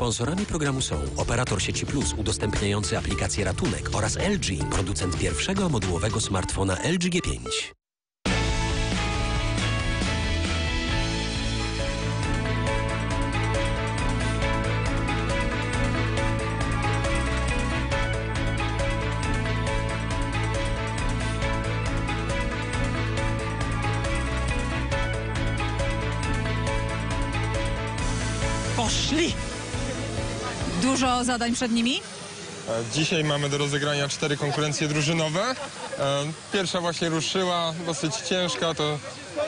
Sponsorami programu są operator sieci Plus udostępniający aplikację Ratunek oraz LG, producent pierwszego modułowego smartfona LG G5. Poszli! Dużo zadań przed nimi? E, Dzisiaj mamy do rozegrania cztery konkurencje drużynowe. E, Pierwsza właśnie ruszyła, dosyć ciężka. To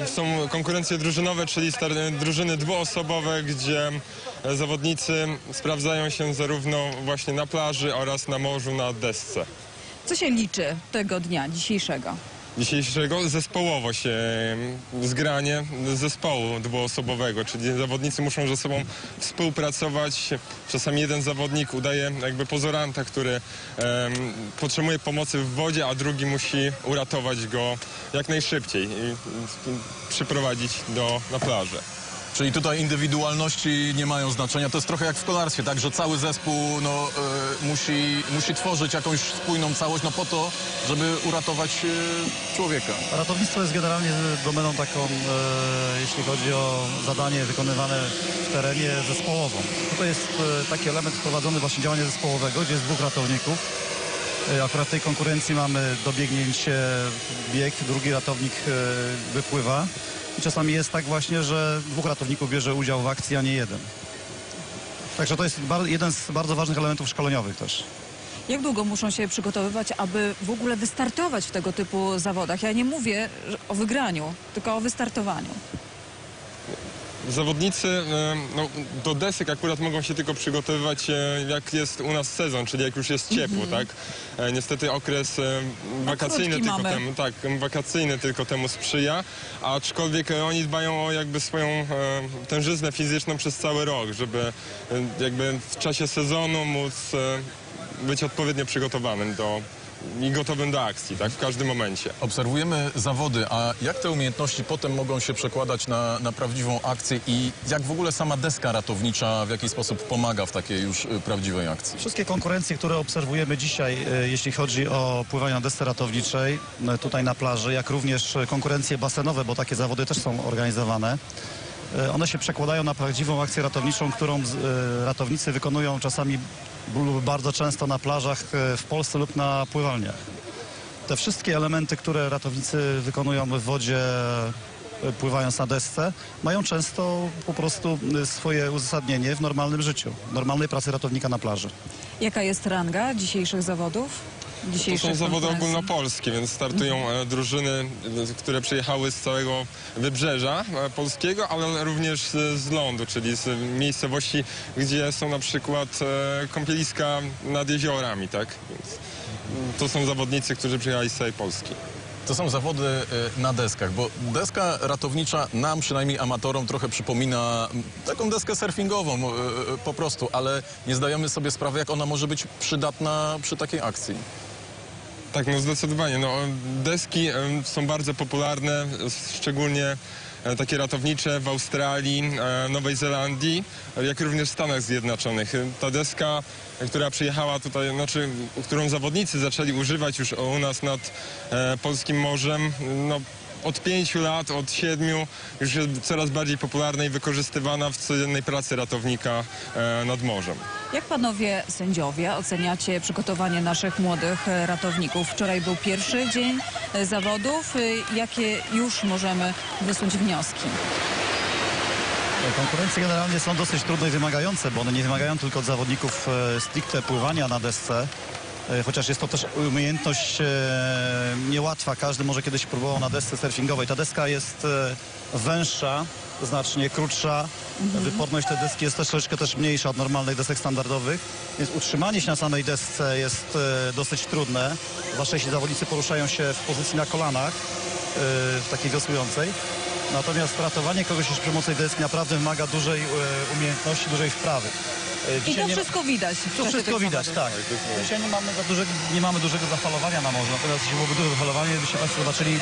są konkurencje drużynowe, czyli star- drużyny dwuosobowe, gdzie e, zawodnicy sprawdzają się zarówno właśnie na plaży oraz na morzu na desce. Co się liczy tego dnia dzisiejszego? Dzisiejszego zespołowość, e, zgranie zespołu dwuosobowego, czyli zawodnicy muszą ze sobą współpracować. Czasami jeden zawodnik udaje jakby pozoranta, który potrzebuje pomocy w wodzie, a drugi musi uratować go jak najszybciej i przyprowadzić do, na plażę. Czyli tutaj indywidualności nie mają znaczenia. To jest trochę jak w kolarstwie, tak, że cały zespół no, e, musi, musi tworzyć jakąś spójną całość no, po to, żeby uratować e, człowieka. Ratownictwo jest generalnie domeną taką, e, jeśli chodzi o zadanie wykonywane w terenie zespołową. Tutaj jest taki element wprowadzony właśnie działania zespołowego, gdzie jest dwóch ratowników. E, akurat w tej konkurencji mamy dobiegnięcie bieg, drugi ratownik e, wypływa. I czasami jest tak właśnie, że dwóch ratowników bierze udział w akcji, a nie jeden. Także to jest jeden z bardzo ważnych elementów szkoleniowych też. Jak długo muszą się przygotowywać, aby w ogóle wystartować w tego typu zawodach? Ja nie mówię o wygraniu, tylko o wystartowaniu. Zawodnicy no, do desek akurat mogą się tylko przygotowywać e, jak jest u nas sezon, czyli jak już jest ciepło, tak? E, Niestety okres wakacyjny tylko mamy. temu, tak, wakacyjny tylko temu sprzyja, aczkolwiek e, oni dbają o jakby swoją tężyznę fizyczną przez cały rok, żeby jakby w czasie sezonu móc być odpowiednio przygotowanym do i gotowym do akcji, tak, w każdym momencie. Obserwujemy zawody, a jak te umiejętności potem mogą się przekładać na, na prawdziwą akcję i jak w ogóle sama deska ratownicza w jakiś sposób pomaga w takiej już y, prawdziwej akcji? Wszystkie konkurencje, które obserwujemy dzisiaj, e, jeśli chodzi o pływanie na desce ratowniczej, e, tutaj na plaży, jak również konkurencje basenowe, bo takie zawody też są organizowane, one się przekładają na prawdziwą akcję ratowniczą, którą e, ratownicy wykonują czasami lub bardzo często na plażach e, w Polsce lub na pływalniach. Te wszystkie elementy, które ratownicy wykonują w wodzie e, pływając na desce, mają często po prostu e, swoje uzasadnienie w normalnym życiu, normalnej pracy ratownika na plaży. Jaka jest ranga dzisiejszych zawodów? To są zawody ogólnopolskie, więc startują e, drużyny, e, które przyjechały z całego wybrzeża e, polskiego, ale również z, lądu, czyli z miejscowości, gdzie są na przykład kąpieliska nad jeziorami, tak? Więc to są zawodnicy, którzy przyjechali z całej Polski. To są zawody na deskach, bo deska ratownicza nam, przynajmniej amatorom, trochę przypomina taką deskę surfingową po prostu, ale nie zdajemy sobie sprawy, jak ona może być przydatna przy takiej akcji. Tak, no zdecydowanie. No, deski są bardzo popularne, szczególnie e, takie ratownicze w Australii, e, Nowej Zelandii, jak również w Stanach Zjednoczonych. E, Ta deska, która przyjechała tutaj, znaczy, którą zawodnicy zaczęli używać już u nas nad Polskim Morzem, no, od pięciu lat, od siedmiu, już jest coraz bardziej popularna i wykorzystywana w codziennej pracy ratownika e, nad morzem. Jak panowie sędziowie oceniacie przygotowanie naszych młodych e, ratowników? Wczoraj był pierwszy dzień e, zawodów. Jakie już możemy wysuć wnioski? Konkurencje generalnie są dosyć trudne i wymagające, bo one nie wymagają tylko od zawodników stricte pływania na desce, chociaż jest to też umiejętność e, niełatwa. Każdy może kiedyś próbował na desce surfingowej. Ta deska jest e, węższa, znacznie krótsza. Wyporność tej deski jest też troszeczkę też mniejsza od normalnych desek standardowych, więc utrzymanie się na samej desce jest e, dosyć trudne, zwłaszcza jeśli zawodnicy poruszają się w pozycji na kolanach, e, w takiej wiosłującej. Natomiast ratowanie kogoś już przy pomocy deski naprawdę wymaga dużej e, umiejętności, dużej wprawy. E, I to wszystko widać. To wszystko widać, tak. Dzisiaj nie mamy, dużego, nie mamy dużego zafalowania na morzu, natomiast jeśli byłoby duże zafalowanie, byście Państwo zobaczyli,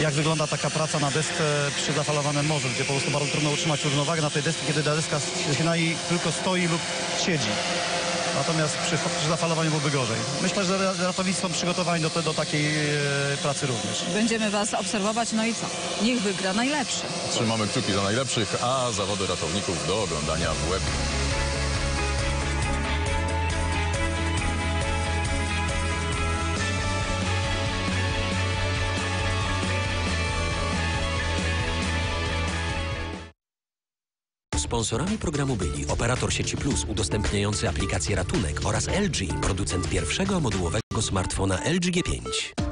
jak wygląda taka praca na desce przy zafalowanym morzu, gdzie po prostu bardzo trudno utrzymać równowagę na tej desce, kiedy ta deska na tylko stoi lub siedzi. Natomiast przy, przy zafalowaniu byłoby gorzej. Myślę, że ratownicy są przygotowani do, do takiej e, pracy również. Będziemy Was obserwować, no i co? Niech wygra najlepszy. Trzymamy kciuki za najlepszych, a zawody ratowników do oglądania w web. Sponsorami programu byli operator sieci Plus udostępniający aplikację Ratunek oraz LG, producent pierwszego modułowego smartfona LG G5.